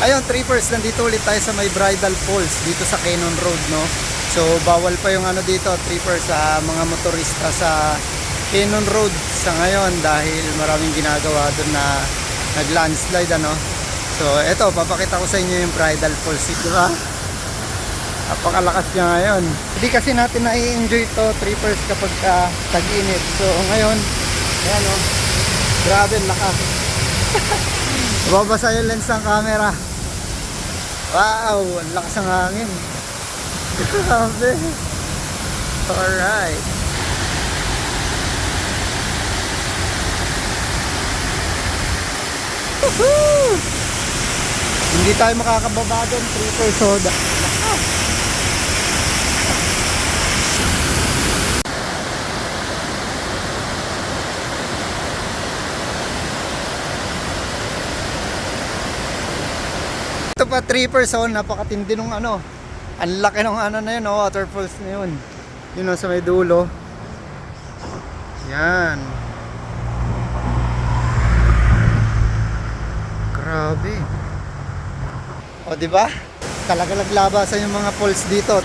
Ayun, trippers, nandito ulit tayo sa may Bridal Falls dito sa Cannon Road, no? So, bawal pa yung ano dito, trippers sa mga motorista sa Cannon Road sa ngayon dahil maraming ginagawa doon na nag-landslide, ano? So, eto, papakita ko sa inyo yung Bridal Falls, di ba? Napakalakas niya ngayon. Hindi kasi natin na-enjoy to trippers kapag ka tag-init. So, ngayon, ayan o, grabe ang lakas. Babasa yung lens ng camera. Wow, ang lakas ng hangin. Grabe. Alright. Woohoo! Hindi tayo makakababa doon, triple soda. Ito pa trippers oh, napakatindi nung ano. Ang laki ng ano na yun, oh, waterfalls na yun. Yun oh, sa may dulo. Yan. Grabe. O, di ba? Talaga naglabasan yung mga falls dito.